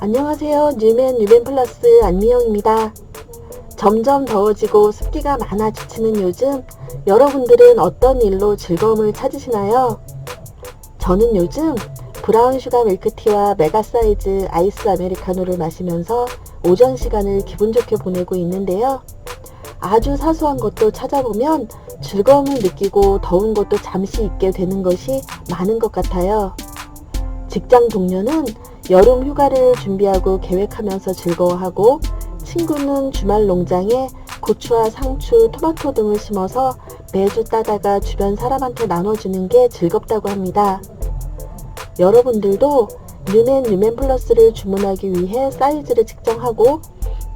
안녕하세요. 뉴맨 뉴맨 플러스 안미영입니다. 점점 더워지고 습기가 많아 지치는 요즘 여러분들은 어떤 일로 즐거움을 찾으시나요? 저는 요즘 브라운 슈가 밀크티와 메가 사이즈 아이스 아메리카노를 마시면서 오전 시간을 기분 좋게 보내고 있는데요. 아주 사소한 것도 찾아보면 즐거움을 느끼고 더운 것도 잠시 잊게 되는 것이 많은 것 같아요. 직장 동료는 여름 휴가를 준비하고 계획하면서 즐거워하고 친구는 주말 농장에 고추와 상추, 토마토 등을 심어서 매주 따다가 주변 사람한테 나눠주는 게 즐겁다고 합니다. 여러분들도 뉴맨 뉴맨 플러스를 주문하기 위해 사이즈를 측정하고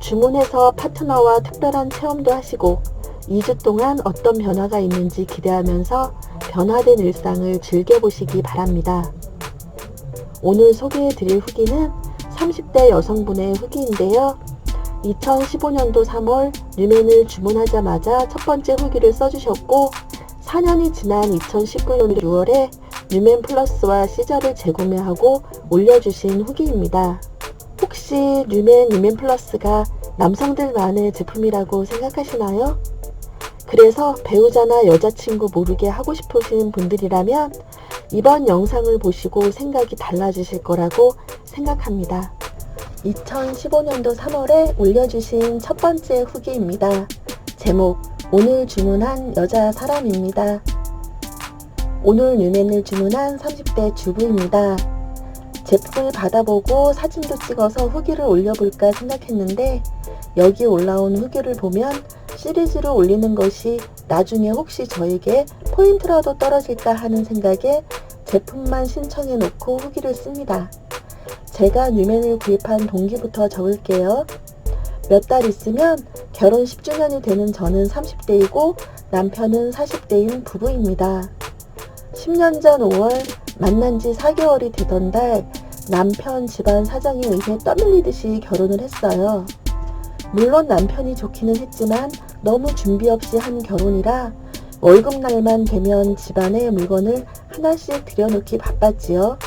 주문해서 파트너와 특별한 체험도 하시고 2주 동안 어떤 변화가 있는지 기대하면서 변화된 일상을 즐겨보시기 바랍니다. 오늘 소개해 드릴 후기는 30대 여성분의 후기인데요. 2015년도 3월 뉴맨을 주문하자마자 첫 번째 후기를 써주셨고 4년이 지난 2019년 6월에 뉴맨 플러스와 시저를 재구매하고 올려주신 후기입니다. 혹시 뉴맨 뉴맨 플러스가 남성들만의 제품이라고 생각하시나요? 그래서 배우자나 여자친구 모르게 하고 싶으신 분들이라면 이번 영상을 보시고 생각이 달라지실 거라고 생각합니다. 2015년도 3월에 올려주신 첫 번째 후기입니다. 제목 오늘 주문한 여자 사람입니다. 오늘 뉴맨을 주문한 30대 주부입니다. 제품을 받아보고 사진도 찍어서 후기를 올려볼까 생각했는데 여기 올라온 후기를 보면 시리즈로 올리는 것이 나중에 혹시 저에게 포인트라도 떨어질까 하는 생각에 제품만 신청해 놓고 후기를 씁니다. 제가 뉴맨을 구입한 동기부터 적을게요. 몇 달 있으면 결혼 10주년이 되는 저는 30대이고 남편은 40대인 부부입니다. 10년 전 5월 만난 지 4개월이 되던 달 남편 집안 사정에 의해 떠밀리듯이 결혼을 했어요. 물론 남편이 좋기는 했지만 너무 준비 없이 한 결혼이라 월급날만 되면 집안에 물건을 하나씩 들여놓기 바빴지요.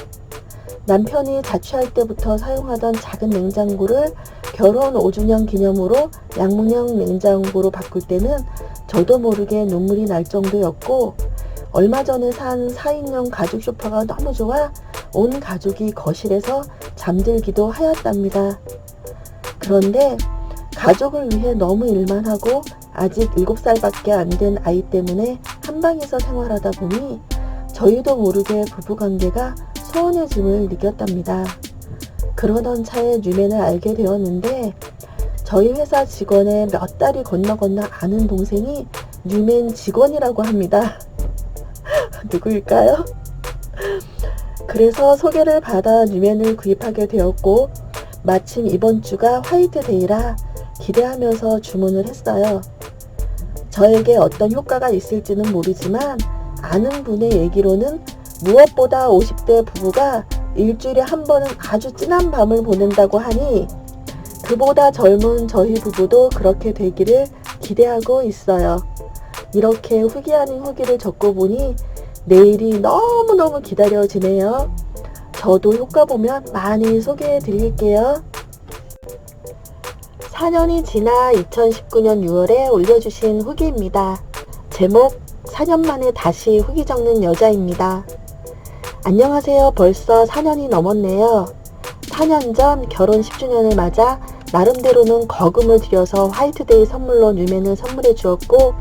남편이 자취할 때부터 사용하던 작은 냉장고를 결혼 5주년 기념으로 양문형 냉장고로 바꿀 때는 저도 모르게 눈물이 날 정도였고 얼마 전에 산 4인용 가죽 소파가 너무 좋아 온 가족이 거실에서 잠들기도 하였답니다. 그런데 가족을 위해 너무 일만 하고 아직 7살밖에 안 된 아이 때문에 한 방에서 생활하다 보니 저희도 모르게 부부관계가 소원해짐을 느꼈답니다. 그러던 차에 뉴맨을 알게 되었는데 저희 회사 직원의 몇 달이 건너 건너 아는 동생이 뉴맨 직원이라고 합니다. 누구일까요? 그래서 소개를 받아 뉴맨을 구입하게 되었고 마침 이번 주가 화이트데이라 기대하면서 주문을 했어요. 저에게 어떤 효과가 있을지는 모르지만 아는 분의 얘기로는 무엇보다 50대 부부가 일주일에 한 번은 아주 진한 밤을 보낸다고 하니 그보다 젊은 저희 부부도 그렇게 되기를 기대하고 있어요. 이렇게 후기 아닌 후기를 적고 보니 내일이 너무너무 기다려지네요. 저도 효과 보면 많이 소개해 드릴게요. 4년이 지나 2019년 6월에 올려주신 후기입니다. 제목 4년 만에 다시 후기 적는 여자입니다. 안녕하세요. 벌써 4년이 넘었네요. 4년 전 결혼 10주년을 맞아 나름대로는 거금을 들여서 화이트데이 선물로 뉴맨을 선물해 주었고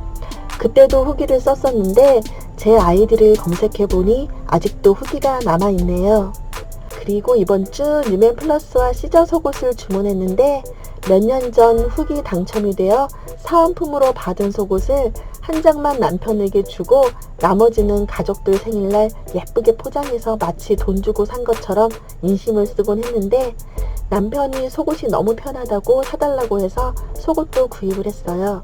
그때도 후기를 썼었는데 제 아이디를 검색해 보니 아직도 후기가 남아 있네요. 그리고 이번 주 뉴맨 플러스와 시저 속옷을 주문했는데 몇 년 전 후기 당첨이 되어 사은품으로 받은 속옷을 한 장만 남편에게 주고 나머지는 가족들 생일날 예쁘게 포장해서 마치 돈 주고 산 것처럼 인심을 쓰곤 했는데 남편이 속옷이 너무 편하다고 사달라고 해서 속옷도 구입을 했어요.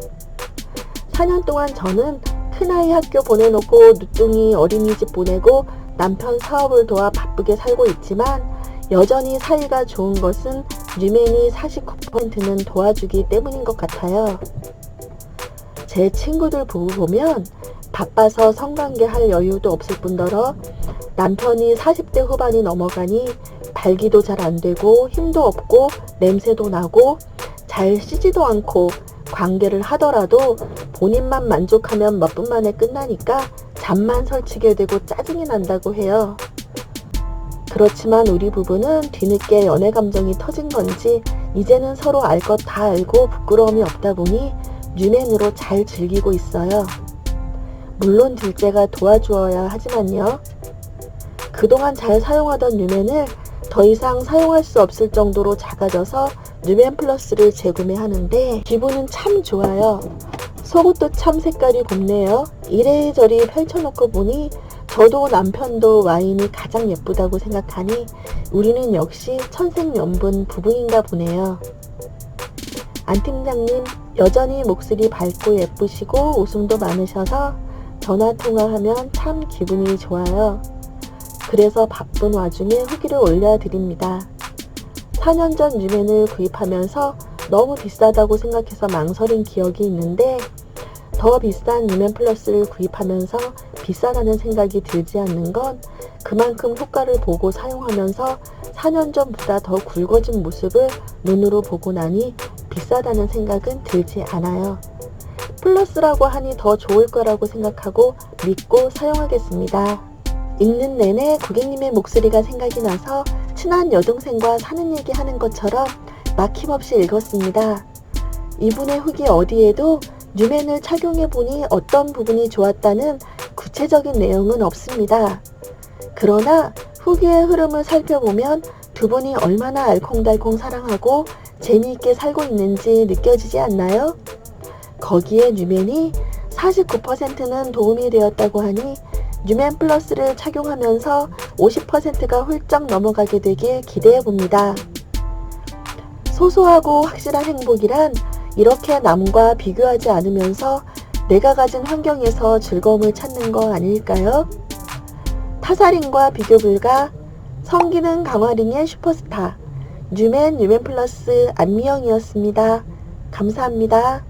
4년 동안 저는 큰아이 학교 보내놓고 누뚱이 어린이집 보내고 남편 사업을 도와 바쁘게 살고 있지만 여전히 사이가 좋은 것은 뉴맨이 49%는 도와주기 때문인 것 같아요. 제 친구들 부부 보면 바빠서 성관계 할 여유도 없을 뿐더러 남편이 40대 후반이 넘어가니 발기도 잘 안 되고 힘도 없고 냄새도 나고 잘 씻지도 않고 관계를 하더라도 본인만 만족하면 몇 분 만에 끝나니까 잠만 설치게 되고 짜증이 난다고 해요. 그렇지만 우리 부부는 뒤늦게 연애 감정이 터진 건지 이제는 서로 알 것 다 알고 부끄러움이 없다 보니 뉴맨으로 잘 즐기고 있어요. 물론 둘째가 도와주어야 하지만요. 그동안 잘 사용하던 뉴맨을 더 이상 사용할 수 없을 정도로 작아져서 뉴맨 플러스를 재구매하는데 기분은 참 좋아요. 속옷도 참 색깔이 곱네요. 이래저래 펼쳐놓고 보니 저도 남편도 와인이 가장 예쁘다고 생각하니 우리는 역시 천생연분 부부인가 보네요. 안 팀장님 여전히 목소리 밝고 예쁘시고 웃음도 많으셔서 전화 통화하면 참 기분이 좋아요. 그래서 바쁜 와중에 후기를 올려드립니다. 4년 전 뉴맨을 구입하면서 너무 비싸다고 생각해서 망설인 기억이 있는데 더 비싼 뉴맨 플러스를 구입하면서 비싸다는 생각이 들지 않는 건 그만큼 효과를 보고 사용하면서 4년 전보다 더 굵어진 모습을 눈으로 보고 나니 비싸다는 생각은 들지 않아요. 플러스라고 하니 더 좋을 거라고 생각하고 믿고 사용하겠습니다. 읽는 내내 고객님의 목소리가 생각이 나서 친한 여동생과 사는 얘기 하는 것처럼 막힘없이 읽었습니다. 이분의 후기 어디에도 뉴맨을 착용해보니 어떤 부분이 좋았다는 구체적인 내용은 없습니다. 그러나 후기의 흐름을 살펴보면 두 분이 얼마나 알콩달콩 사랑하고 재미있게 살고 있는지 느껴지지 않나요? 거기에 뉴맨이 49%는 도움이 되었다고 하니 뉴맨 플러스를 착용하면서 50%가 훌쩍 넘어가게 되길 기대해 봅니다. 소소하고 확실한 행복이란 이렇게 남과 비교하지 않으면서 내가 가진 환경에서 즐거움을 찾는 거 아닐까요? 타사링과 비교 불가 성기능 강화링의 슈퍼스타 뉴맨 뉴맨 플러스 안미영이었습니다. 감사합니다.